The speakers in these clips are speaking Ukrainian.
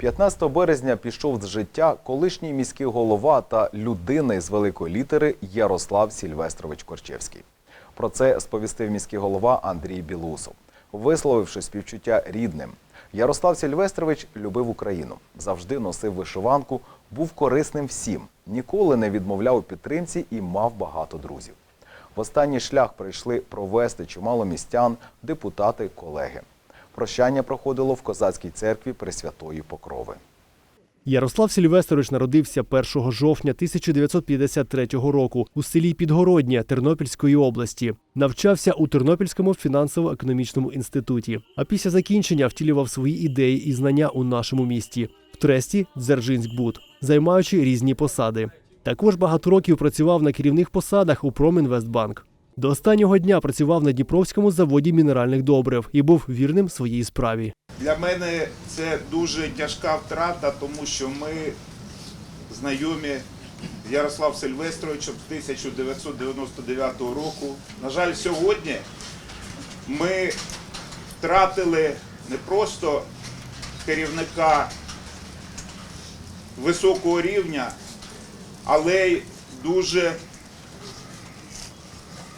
15 березня пішов з життя колишній міський голова та людина з великої літери Ярослав Сільвестрович Корчевський. Про це сповістив міський голова Андрій Білусов, висловивши співчуття рідним. Ярослав Сільвестрович любив Україну, завжди носив вишиванку, був корисним всім, ніколи не відмовляв у підтримці і мав багато друзів. В останній шлях прийшли провести чимало містян, депутати, колеги. Прощання проходило в козацькій церкві Пресвятої Покрови. Ярослав Сільвестрович народився 1 жовтня 1953 року у селі Підгороднє Тернопільської області. Навчався у Тернопільському фінансово-економічному інституті. А після закінчення втілював свої ідеї і знання у нашому місті в Тресті Дзержинськбуд, займаючи різні посади. Також багато років працював на керівних посадах у Промінвестбанк. До останнього дня працював на Дніпровському заводі мінеральних добрив і був вірним своїй справі. Для мене це дуже тяжка втрата, тому що ми знайомі з Ярослав Сильвестровичем з 1999 року. На жаль, сьогодні ми втратили не просто керівника високого рівня, але й дуже,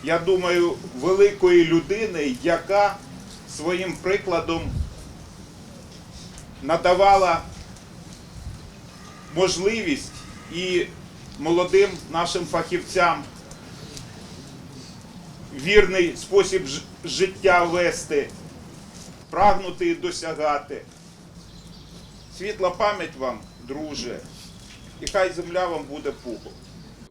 я думаю, великої людини, яка своїм прикладом надавала можливість і молодим нашим фахівцям вірний спосіб життя вести, прагнути і досягати. Світла пам'ять вам, друже, і хай земля вам буде пухом.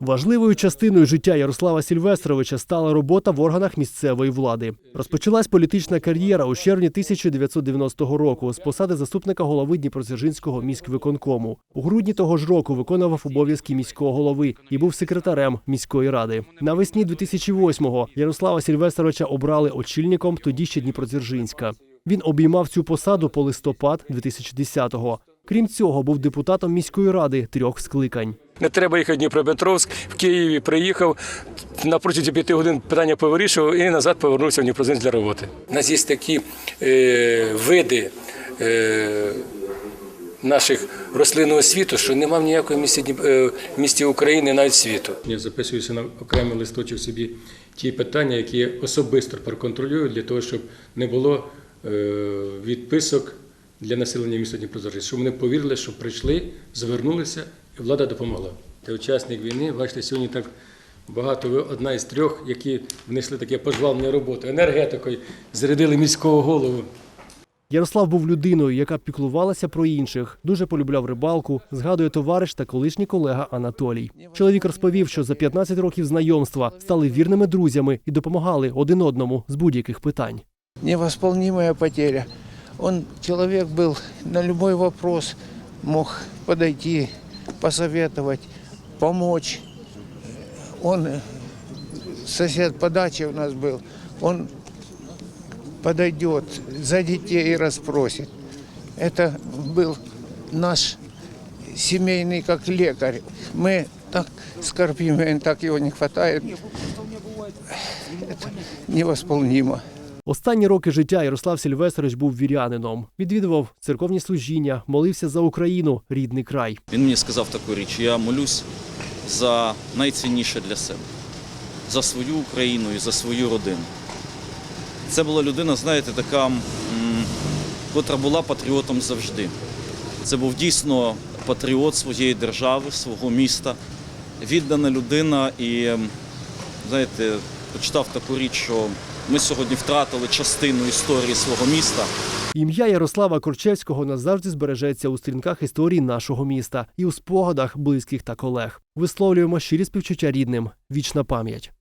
Важливою частиною життя Ярослава Сільвестровича стала робота в органах місцевої влади. Розпочалась політична кар'єра у червні 1990 року з посади заступника голови Дніпродзержинського міськвиконкому. У грудні того ж року виконував обов'язки міського голови і був секретарем міської ради. Навесні 2008-го Ярослава Сільвестровича обрали очільником тоді ще Дніпродзержинська. Він обіймав цю посаду по листопад 2010-го. Крім цього, був депутатом міської ради трьох скликань. Не треба їхати в Дніпропетровськ, в Києві приїхав, на протязі п'яти годин питання повирішував і назад повернувся в Дніпродзержинськ для роботи. У нас є такі е, види е, наших рослинного світу, що нема в ніякої місті, е, місті України навіть світу. Я записуюся на окремий листочок собі ті питання, які я особисто проконтролюю для того, щоб не було е, відписок для населення міста Дніпродзержинськ, щоб вони повірили, що прийшли, звернулися, влада допомогла. Ти учасник війни, бачите, сьогодні так багато. Ви одна із трьох, які внесли таке пожвавлення роботи, енергетикою, зарядили міського голову. Ярослав був людиною, яка піклувалася про інших, дуже полюбляв рибалку, згадує товариш та колишній колега Анатолій. Чоловік розповів, що за 15 років знайомства стали вірними друзями і допомагали один одному з будь-яких питань. невосполнимая потеря. Он человек был на любой вопрос, мог подойти, посоветовать, помочь. Он, э, сосед по даче у нас был, он подойдет за детей и расспросит. Это был наш семейный как лекарь. Мы так скорбим, так его не хватает. Это невосполнимо. Останні роки життя Ярослав Сільвестрович був вірянином. Відвідував церковні служіння, молився за Україну, рідний край. Він мені сказав таку річ: я молюсь за найцінніше для себе, за свою Україну і за свою родину. Це була людина, знаєте, така, котра була патріотом завжди. Це був дійсно патріот своєї держави, свого міста, віддана людина і, знаєте, почитав таку річ, що ми сьогодні втратили частину історії свого міста. Ім'я Ярослава Корчевського назавжди збережеться у стрінках історії нашого міста і у спогадах близьких та колег. Висловлюємо щирі співчуття рідним. Вічна пам'ять.